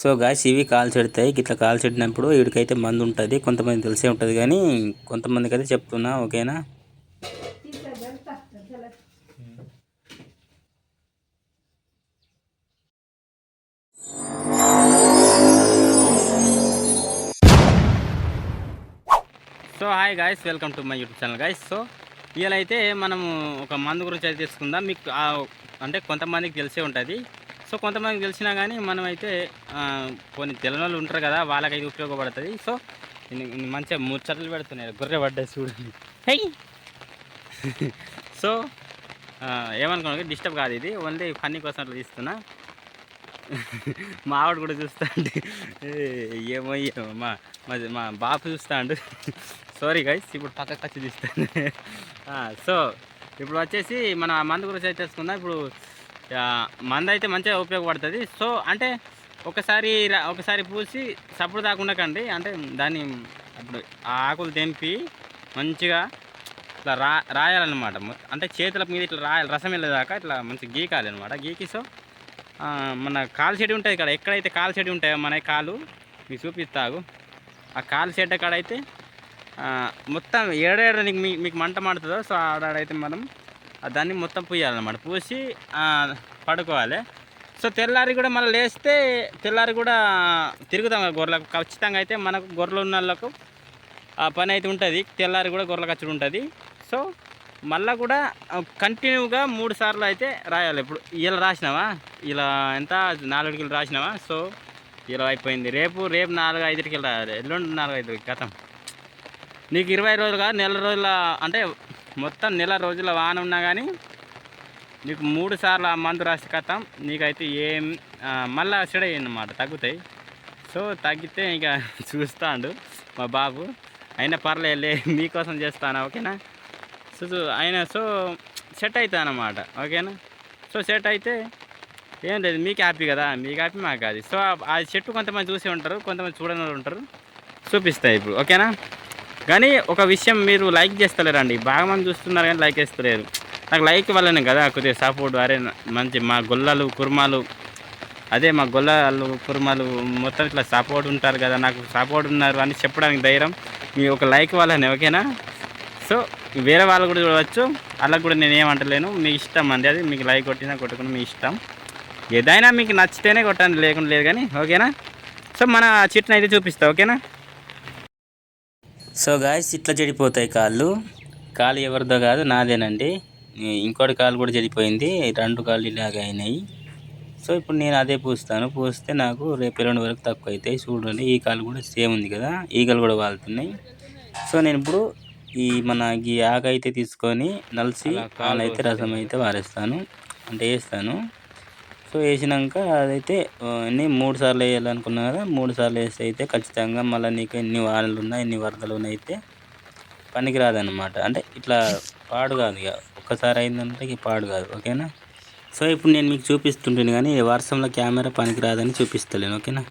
So guys ఇవి కాలు చెడతాయి. ఇట్లా కాలు వీడికైతే మందు ఉంటుంది. కొంతమంది తెలిసే ఉంటుంది కానీ కొంతమందికి అయితే చెప్తున్నా ఓకేనా? So hi guys welcome to my YouTube channel guys so ఇలా అయితే మనము ఒక మందు గురించి అయితే తీసుకుందాం మీకు అంటే కొంతమందికి తెలిసే ఉంటుంది. సో కొంతమందికి తెలిసినా కానీ మనం అయితే కొన్ని తెలియని వాళ్ళు ఉంటారు కదా వాళ్ళకైతే ఉపయోగపడుతుంది. సో మంచిగా ముచ్చట్లు పెడుతున్నాయి గొర్రె పడ్డాయి చూడండి. హై! సో ఏమనుకోండి డిస్టర్బ్ కాదు ఇది. ఓన్లీ ఫన్నీ కోసం అట్లా తీస్తున్నా. మా ఆవిడ కూడా చూస్తా అండి ఏమో ఏమో. మా మా- మా బాపు చూస్తాండు. సారీ గైస్ ఇప్పుడు పక్కకు వచ్చి తీస్తాను. సో ఇప్పుడు వచ్చేసి మన మందు గురించి అయితే తెలుసుకుందాం. ఇప్పుడు మందు అయితే మంచిగా ఉపయోగపడుతుంది. సో అంటే ఒకసారి ఒకసారి పూసి సప్పుడు దాకుండా కండి అంటే దాన్ని ఇప్పుడు ఆ ఆకులు తెంపి మంచిగా ఇట్లా రా రాయాలన్నమాట. అంటే చేతుల మీద ఇట్లా రాయాలి. రసం వెళ్ళేదాకా ఇట్లా మంచిగా గీకాలి అనమాట గీకి సో మన కాలు చెడి ఉంటుంది ఇక్కడ ఎక్కడైతే కాలు చెడి ఉంటాయో మన కాలు మీకు చూపిస్తాగు. ఆ కాలు చెడ్డ కాడ అయితే మొత్తం ఏడేడ నీకు మీకు మంట మండుతుందో సో ఆడాడైతే మనం దాన్ని మొత్తం పూయాలన్నమాట. పూసి పడుకోవాలి. సో తెల్లారి కూడా మళ్ళీ లేస్తే తెల్లారి కూడా తిరుగుతాం కదా గొర్రెలకు. ఖచ్చితంగా అయితే మనకు గొర్రెలు ఉన్న వాళ్ళకు ఆ పని అయితే ఉంటుంది. తెల్లారి కూడా గొర్రెల కచ్చడి ఉంటుంది. సో మళ్ళా కూడా కంటిన్యూగా మూడు సార్లు అయితే రాయాలి. ఇప్పుడు ఇలా రాసినావా? ఇలా ఎంత? నాలుగుకి రాసినావా? సో ఇలా అయిపోయింది. రేపు రేపు నాలుగు ఐదుకిలు రాయాలి. ఎల్లుండి నాలుగు ఐదు గతం. నీకు ఇరవై రోజులుగా నెల రోజుల అంటే మొత్తం నెల రోజుల వాన ఉన్నా కానీ నీకు మూడు సార్లు ఆ మందు రాసి కథం నీకైతే ఏం మళ్ళీ మళ్ళా అన్నమాట తగ్గుతాయి. సో తగ్గితే ఇక చూస్తాడు మా బాబు. అయినా పర్లేదులే మీకోసం చేస్తాను ఓకేనా? సో ఆయన సో సెట్ అవుతుంది అన్నమాట ఓకేనా? సో సెట్ అయితే ఏం లేదు మీకు హ్యాపీ కదా మీకు హ్యాపీ మాకు అది సో ఆ చెట్టు కొంతమంది చూసి ఉంటారు కొంతమంది చూడని ఉంటారు. చూపిస్తాయి ఇప్పుడు ఓకేనా? కానీ ఒక విషయం మీరు లైక్ చేస్తలేరండి. బాగా మంది చూస్తున్నారు కానీ లైక్ చేస్తలేరు. నాకు లైక్ వల్లనే కదా కొద్దిగా సపోర్ట్ అరే మంచి మా గొల్లలు కుర్మాలు అదే మా గొల్లలు కుర్మాలు మొత్తం ఇట్లా సపోర్ట్ ఉంటారు కదా నాకు సపోర్ట్ ఉన్నారు అని చెప్పడానికి ధైర్యం. మీ ఒక లైక్ వల్లనే ఓకేనా? సో వేరే వాళ్ళు కూడా చూడవచ్చు. అలా కూడా నేను ఏమంటలేను మీ ఇష్టం అండి అది. మీకు లైక్ కొట్టినా కొట్టుకుని మీ ఇష్టం. ఏదైనా మీకు నచ్చితేనే కొట్టండి లేకుండా లేదు కానీ ఓకేనా? సో మన చిట్ని అయితే చూపిస్తా ఓకేనా? సో గాయస్ ఇట్లా చెడిపోతాయి కాళ్ళు. కాలు ఎవరిదో కాదు నాదేనండి. ఇంకోటి కాలు కూడా చెడిపోయింది. రెండు కాళ్ళు ఇలాగ అయినాయి. సో ఇప్పుడు నేను అదే పూస్తాను. పూస్తే నాకు రేపు ఎల్లుండి వరకు తక్కువ అవుతాయి చూడండి ఈ కాలు కూడా సేమ్ ఉంది కదా. ఈగలు కూడా వాళ్తున్నాయి. సో నేను ఇప్పుడు ఈ మన ఈ ఆకు అయితే తీసుకొని నలిసి కాలు అయితే రసం అయితే వారేస్తాను. అంటే వేస్తాను. సో వేసినాక అదైతే అన్ని ఎన్ని మూడు సార్లు వేయాలనుకున్నా కదా మూడు సార్లు వేస్తే అయితే ఖచ్చితంగా మళ్ళీ నీకు ఎన్ని వానలు ఉన్నాయి ఎన్ని వరదలు ఉన్నాయి అయితే పనికిరాదనమాట అంటే ఇట్లా పాడు కాదు ఇక. ఒక్కసారి అయిందంటే ఇక పాడు కాదు. ఓకేనా? సో ఇప్పుడు నేను మీకు చూపిస్తుంటాను కానీ వర్షంలో కెమెరా పనికిరాదని చూపిస్తలేను. ఓకేనా?